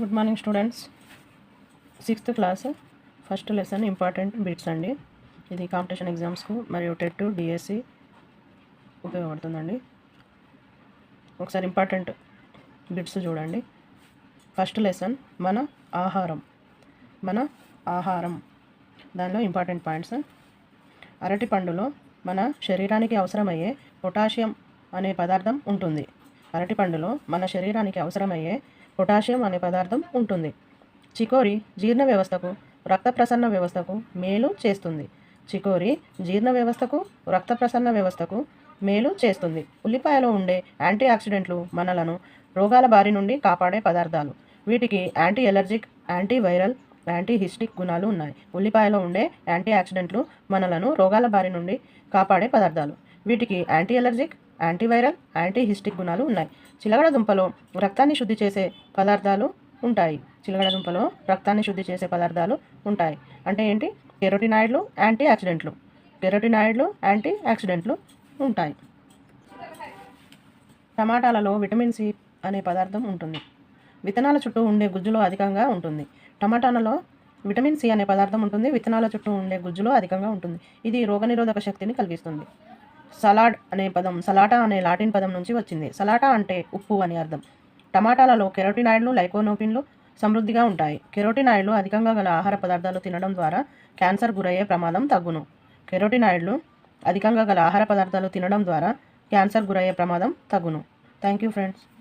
Good morning students sixth class first lesson important bits అండి. ఇది competition ఎగ్జామ్స్కు మరియు టెట్ డిఎస్సి ఉపయోగపడుతుందండి. ఒకసారి ఇంపార్టెంట్ బిట్స్ చూడండి. ఫస్ట్ లెసన్ మన ఆహారం. మన ఆహారం. దానిలో ఇంపార్టెంట్ పాయింట్స్ అరటి పండులో మన శరీరానికి అవసరమయ్యే పొటాషియం అనే పదార్థం ఉంటుంది. అరటి పండులో మన శరీరానికి అవసరమయ్యే పొటాషియం అనే పదార్థం ఉంటుంది. చికోరి జీర్ణ వ్యవస్థకు రక్త ప్రసరణ వ్యవస్థకు మేలు చేస్తుంది. చికోరి జీర్ణ వ్యవస్థకు రక్త ప్రసరణ వ్యవస్థకు మేలు చేస్తుంది. ఉల్లిపాయలో ఉండే యాంటీ ఆక్సిడెంట్లు మనలను రోగాల బారి నుండి కాపాడే పదార్థాలు. వీటికి anti allergic anti viral anti హిస్టిక్ గుణాలు ఉన్నాయి. ఉల్లిపాయలో ఉండే యాంటీ ఆక్సిడెంట్లు మనలను రోగాల బారి నుండి కాపాడే పదార్థాలు. వీటికి యాంటీ ఎలర్జిక్ యాంటీవైరల్ యాంటీ హిస్టిక్ గుణాలు ఉన్నాయి. చిలగడ దుంపలో రక్తాన్ని శుద్ధి చేసే పదార్థాలు ఉంటాయి. చిలగడ దుంపలో రక్తాన్ని శుద్ధి చేసే పదార్థాలు ఉంటాయి. అంటే ఏంటి? కెరోటినాయిడ్లు యాంటీ ఆక్సిడెంట్లు కెరోటినాయిడ్లు యాంటీ యాక్సిడెంట్లు ఉంటాయి. టమాటాలలో విటమిన్ సి అనే పదార్థం ఉంటుంది. విత్తనాల చుట్టూ ఉండే గుజ్జులో అధికంగా ఉంటుంది. టమాటాలలో విటమిన్ సి అనే పదార్థం ఉంటుంది. విత్తనాల చుట్టూ ఉండే గుజ్జులో అధికంగా ఉంటుంది. ఇది రోగనిరోధక శక్తిని కలిగిస్తుంది. సలాడ్ అనే పదం సలాటా అనే లాటిన్ పదం నుంచి వచ్చింది. సలాటా అంటే ఉప్పు అని అర్థం. టమాటాలలో కెరోటినాయిడ్లు లైకోనోపిన్లు సమృద్ధిగా ఉంటాయి. కెరోటినాయిడ్లు అధికంగా గల ఆహార పదార్థాలు తినడం ద్వారా క్యాన్సర్ గురయ్యే ప్రమాదం తగ్గును. కెరోటినాయిడ్లు అధికంగా గల ఆహార పదార్థాలు తినడం ద్వారా క్యాన్సర్ గురయ్యే ప్రమాదం తగ్గును. Thank you friends.